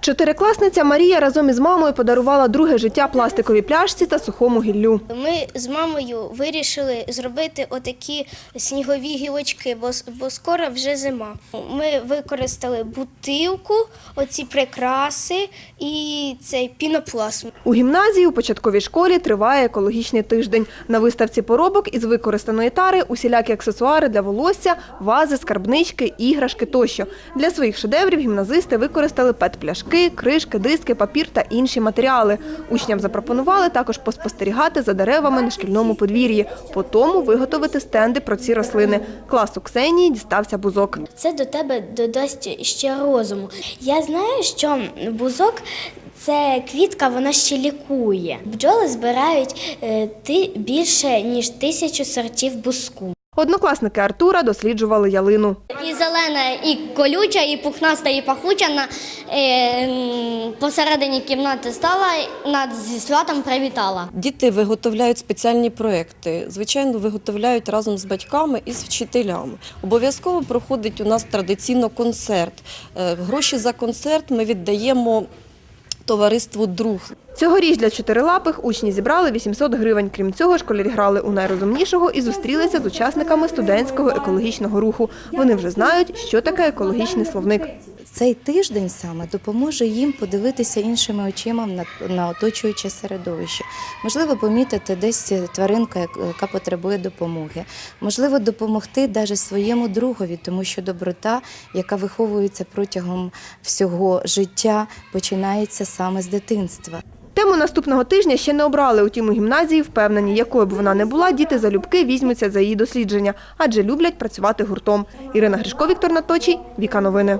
Чотирикласниця Марія разом із мамою подарувала друге життя пластиковій пляшці та сухому гіллю. Ми з мамою вирішили зробити отакі снігові гілочки, бо, бо скоро вже зима. Ми використали бутилку, оці прикраси і цей пінопластм. У гімназії у початковій школі триває екологічний тиждень. На виставці поробок із використаної тари усілякі аксесуари для волосся, вази, скарбнички, іграшки тощо. Для своїх шедеврів гімназисти використали пет-пляшки, кришки, диски, папір та інші матеріали. Учням запропонували також поспостерігати за деревами на шкільному подвір'ї, по тому виготовити стенди про ці рослини. Класу Ксенії дістався бузок. Це до тебе додасть ще розуму. Я знаю, що бузок це квітка, вона ще лікує. Бджоли збирають е, ти більше ніж тисячу сортів бузку. Однокласники Артура досліджували ялину. І зелена, і колюча, і пухнаста, і пахуча на е, посередині кімнати стала, над зі святом привітала. Діти виготовляють спеціальні проекти. Звичайно, виготовляють разом з батьками і з вчителями. Обов'язково проходить у нас традиційно концерт. Е, Гроші за концерт ми віддаємо товариству друг. Цьогоріч для чотирилапих учні зібрали 800 гривень. Крім цього, школярі грали у найрозумнішого і зустрілися з учасниками студентського екологічного руху. Вони вже знають, що таке екологічний словник. Цей тиждень саме допоможе їм подивитися іншими очима на, на оточуюче середовище. Можливо, помітити десь тваринка, яка потребує допомоги. Можливо, допомогти навіть своєму другові, тому що доброта, яка виховується протягом всього життя, починається саме з дитинства. Тему наступного тижня ще не обрали. Утім, у гімназії впевнені, якою б вона не була, діти залюбки візьмуться за її дослідження, адже люблять працювати гуртом. Ірина Гришко, Віктор Наточій, Віка Новини.